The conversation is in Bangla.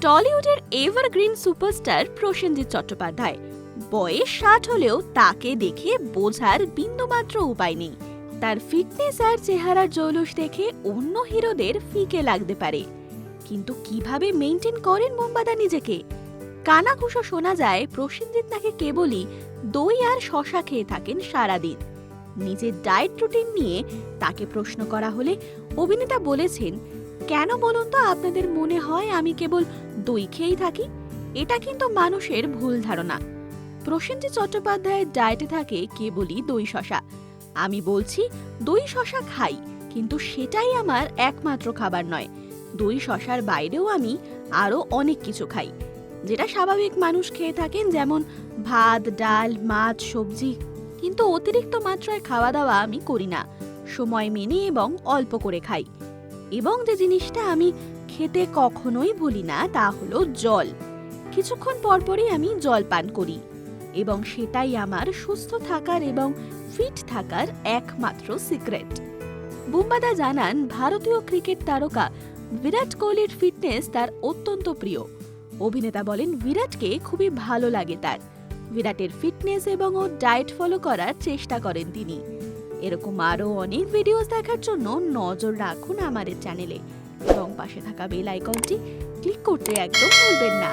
টলিউডের এভারগ্রিন সুপারস্টার প্রসেনজিৎ চট্টোপাধ্যায়। বয়স ষাট হলেও তাকে দেখে বোঝার বিন্দুমাত্র উপায় নেই। তার ফিটনেস আর চেহারার জৌলুস দেখে অন্য হিরোদের ফিকে লাগতে পারে। কিন্তু কীভাবে মেনটেন করেন মোমবাদা নিজেকে? কানাঘুষো শোনা যায়, প্রসেনজিৎ নাকি কেবলই দই আর শশা খেয়ে থাকেন সারাদিন। নিজের ডায়েট রুটিন নিয়ে তাকে প্রশ্ন করা হলে অভিনেতা বলেছেন কেন বলুন তো আপনাদের মনে হয় আমি কেবল দই খেয়েই থাকি? এটা কিন্তু মানুষের ভুল ধারণা। প্রসেনজিৎ চট্টোপাধ্যায়ের ডায়েটে থাকে কেবলই দই শশা আমি বলছি দই শশা খাই, কিন্তু সেটাই আমার একমাত্র খাবার নয়। দই শশার বাইরেও আমি আরও অনেক কিছু খাই। যেটা স্বাভাবিক মানুষ খেয়ে থাকেন যেমন ভাত, ডাল, মাছ, সবজি, কিন্তু অতিরিক্ত মাত্রায় খাওয়া দাওয়া আমি করি না। সময় মেনে এবং অল্প করে খাই। এবং যে জিনিসটা আমি খেতে কখনোই ভুলি না, তা হলো জল। কিছুক্ষণ পরপরই আমি জল পান করি এবং সেটাই আমার সুস্থ থাকার এবং ফিট থাকার একমাত্র সিক্রেট। বুম্বাদা জানান, ভারতীয় ক্রিকেট তারকা বিরাট কোহলির ফিটনেস তার অত্যন্ত প্রিয়। অভিনেতা বলেন, বিরাটকে খুবই ভালো লাগে তার। বিরাটের ফিটনেস এবং ও ডায়েট ফলো করার চেষ্টা করেন তিনি। এরকম আরও অনেক ভিডিওস দেখার জন্য নজর রাখুন আমাদের চ্যানেলে এবং পাশে থাকা বেল আইকনটি ক্লিক করতে একদম ভুলবেন না।